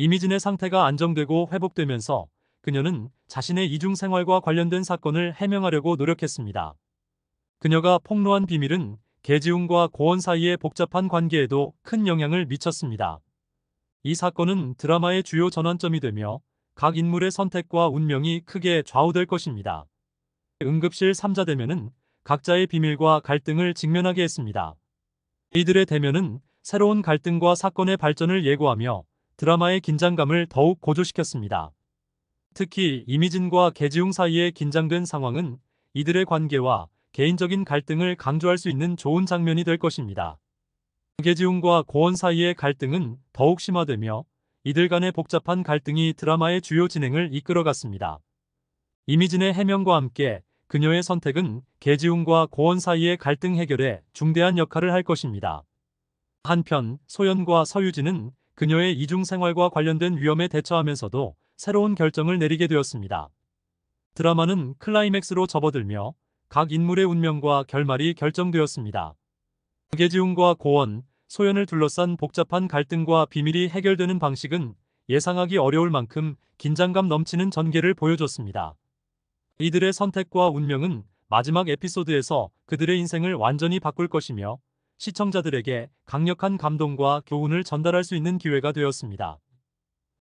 이미진의 상태가 안정되고 회복되면서 그녀는 자신의 이중 생활과 관련된 사건을 해명하려고 노력했습니다. 그녀가 폭로한 비밀은 개지웅과 고원 사이의 복잡한 관계에도 큰 영향을 미쳤습니다. 이 사건은 드라마의 주요 전환점이 되며 각 인물의 선택과 운명이 크게 좌우될 것입니다. 응급실 3자 대면은 각자의 비밀과 갈등을 직면하게 했습니다. 이들의 대면은 새로운 갈등과 사건의 발전을 예고하며 드라마의 긴장감을 더욱 고조시켰습니다. 특히 이미진과 개지웅 사이의 긴장된 상황은 이들의 관계와 개인적인 갈등을 강조할 수 있는 좋은 장면이 될 것입니다. 개지웅과 고원 사이의 갈등은 더욱 심화되며 이들 간의 복잡한 갈등이 드라마의 주요 진행을 이끌어갔습니다. 이미진의 해명과 함께 그녀의 선택은 개지웅과 고원 사이의 갈등 해결에 중대한 역할을 할 것입니다. 한편 소연과 서유진은 그녀의 이중 생활과 관련된 위험에 대처하면서도 새로운 결정을 내리게 되었습니다. 드라마는 클라이맥스로 접어들며 각 인물의 운명과 결말이 결정되었습니다. 개지웅과 고원, 소연을 둘러싼 복잡한 갈등과 비밀이 해결되는 방식은 예상하기 어려울 만큼 긴장감 넘치는 전개를 보여줬습니다. 이들의 선택과 운명은 마지막 에피소드에서 그들의 인생을 완전히 바꿀 것이며 시청자들에게 강력한 감동과 교훈을 전달할 수 있는 기회가 되었습니다.